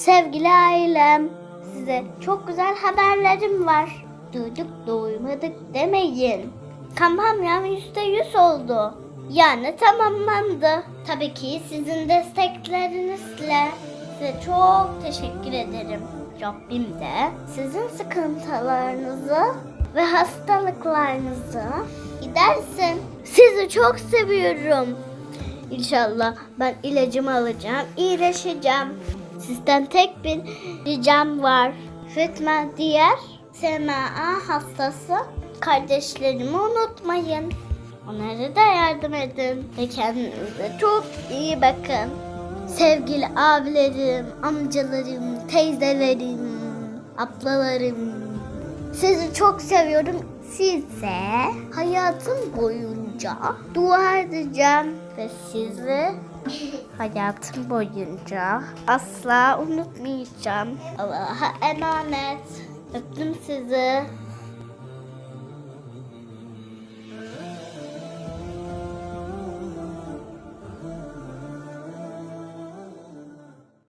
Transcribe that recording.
Sevgili ailem, size çok güzel haberlerim var. Duyduk duymadık demeyin. Kampanyam yüzde yüz oldu. Yani tamamlandı. Tabii ki sizin desteklerinizle. Size çok teşekkür ederim. Rabbim de sizin sıkıntılarınızı ve hastalıklarınızı gidersin. Sizi çok seviyorum. İnşallah ben ilacımı alacağım, iyileşeceğim. Sizden tek bir ricam var. Lütfen diğer SMA hastası kardeşlerimi unutmayın. Onlara da yardım edin ve kendinize çok iyi bakın. Sevgili abilerim, amcalarım, teyzelerim, ablalarım. Sizi çok seviyorum. Size hayatım boyunca dua edeceğim ve sizi hayatım boyunca asla unutmayacağım. Allah'a emanet. Öptüm sizi.